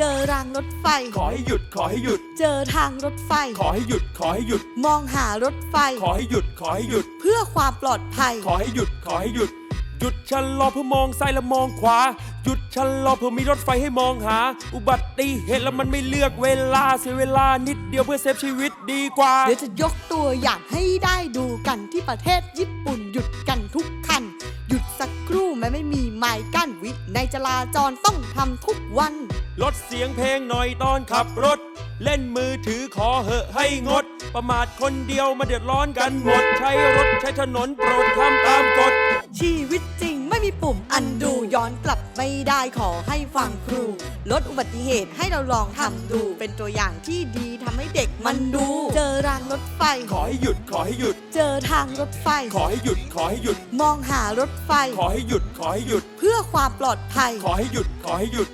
เจอรางรถไฟ ขอให้หยุดขอให้หยุด เจอทางรถไฟ ขอให้หยุดขอให้หยุด มองหารถไฟ ขอให้หยุดขอให้หยุด เพื่อความปลอดภัย ขอให้หยุดขอให้หยุด หยุดชะลอเพื่อมองซ้ายและมองขวา หยุดชะลอเพื่อมีรถไฟให้มองหา อุบัติเหตุแล้วมันไม่เลือกเวลาเสียเวลานิดเดียวเพื่อเซฟชีวิตดีกว่า เดี๋ยวจะยกตัวอย่างให้ได้ดูกันที่ประเทศญี่ปุ่นหยุดกันทุกคัน หยุดสักครู่แม้ไม่มีไม้กั้นวิในจราจรต้องทำทุกวัน ลดเสียงเพลงหน่อยตอนขับรถ เล่นมือถือขอเหอะให้งด ประมาทคนเดียวมาเดือดร้อนกันหมด ใช้รถใช้ถนนโปรดทำตามกฎ ชีวิตจริงไม่มีปุ่มอันดูย้อนกลับไม่ได้ขอให้ฟังครู ลดอุบัติเหตุให้เราลองทำดู เป็นตัวอย่างที่ดีทำให้เด็กมันดู เจอรางรถไฟ ขอให้หยุดขอให้หยุด เจอทางรถไฟ ขอให้หยุดขอให้หยุด มองหารถไฟ ขอให้หยุดขอให้หยุด เพื่อความปลอดภัย ขอให้หยุดขอให้หยุด